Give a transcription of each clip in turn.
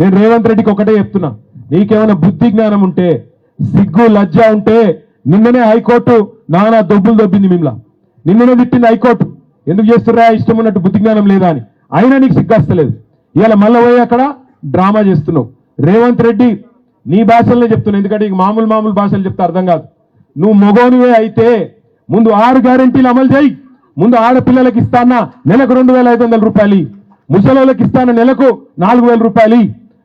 నేను రేవంత్ రెడ్డికి ఒకటే చెప్తున్నా. నీకేమైనా బుద్ధి జ్ఞానం ఉంటే సిగ్గు లజ్జ ఉంటే నిన్ననే హైకోర్టు నానా దొబ్బులు దొబ్బింది మిమ్మల్ని. నిన్ననే తిట్టింది హైకోర్టు. ఎందుకు చేస్తుర్రా? ఇష్టం ఉన్నట్టు బుద్ధి జ్ఞానం లేదా అని. అయినా నీకు సిగ్గస్తలేదు ఇవాళ మళ్ళీ పోయి అక్కడ డ్రామా చేస్తున్నావు. రేవంత్ రెడ్డి నీ భాషలనే చెప్తున్నావు ఎందుకంటే ఇక మామూలు మామూలు భాషలు చెప్తే అర్థం కాదు. నువ్వు మగోనివే అయితే ముందు ఆరు గ్యారెంటీలు అమలు చేయి. ముందు ఆడపిల్లలకి ఇస్తానా నెలకు రెండు వేల ఐదు వందల రూపాయలు ముసలోళ్ళకి ఇస్తాన నెలకు నాలుగు వేల రూపాయలు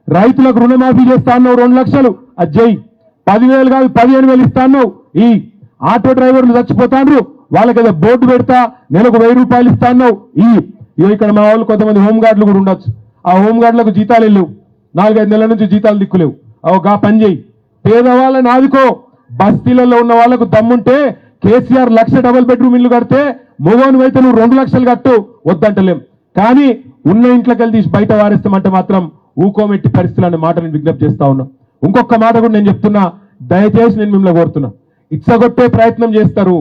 రైతులకు రుణమాఫీ చేస్తాను రెండు లక్షలు. అది చేయి పదివేలు కాదు పదిహేను వేలు ఇస్తాను ఈ ఆటో డ్రైవర్లు చచ్చిపోతాండ్రు. వాళ్ళకి ఏదో బోర్డు పెడతా నెలకు వెయ్యి రూపాయలు ఇస్తాను ఈ ఇక్కడ మా వాళ్ళు కొంతమంది హోంగార్డులు కూడా ఉండొచ్చు. ఆ హోంగార్డులకు జీతాలు వెళ్ళవు నాలుగైదు నెలల నుంచి జీతాలు దిక్కులేవు. అవు గా పని చేయి. పేదవాళ్ళని ఆదుకో. బస్తీలలో ఉన్న వాళ్ళకు దమ్ముంటే కేసీఆర్ లక్ష డబుల్ బెడ్రూమ్ ఇల్లు కడితే మొగోను అయితే నువ్వు రెండు లక్షలు కట్టు. వద్దంటలేం. కానీ ఉన్న ఇంట్లోకి తీసి బయట వారేస్తామంటే మాత్రం ఊకోమెట్టి పరిస్థితులు అనే మాట నేను విజ్ఞప్తి చేస్తా ఉన్నా. ఇంకొక మాట కూడా నేను చెప్తున్నా. దయచేసి నేను మిమ్మల్ని కోరుతున్నా. ఇచ్చగొట్టే ప్రయత్నం చేస్తారు.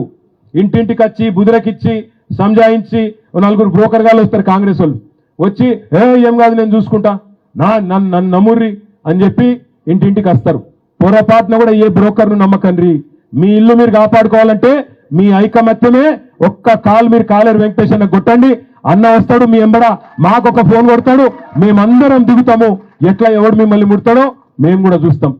ఇంటింటికి వచ్చి బుదిరకిచ్చి సంజాయించి ఓ నలుగురు బ్రోకర్ గాలు వస్తారు కాంగ్రెస్ వాళ్ళు. వచ్చి ఏ ఏం కాదు నేను చూసుకుంటా. నా నన్ను నన్ను నమ్ముర్రి అని చెప్పి ఇంటింటికి వస్తారు. పొరపాటున కూడా ఏ బ్రోకర్ను నమ్మకండ్రి మీ ఇల్లు మీరు కాపాడుకోవాలంటే మీ ఐకమత్యమే ఒక్క కాల్ మీరు కాలేరు వెంకటేష్ అన్న కొట్టండి. అన్న వస్తాడు మీ ఎంబడ మాకు ఒక ఫోన్ కొడతాడు. మేమందరం దిగుతాము. ఎట్లా ఎవడు మిమ్మల్ని ముడతాడో మేము కూడా చూస్తాం.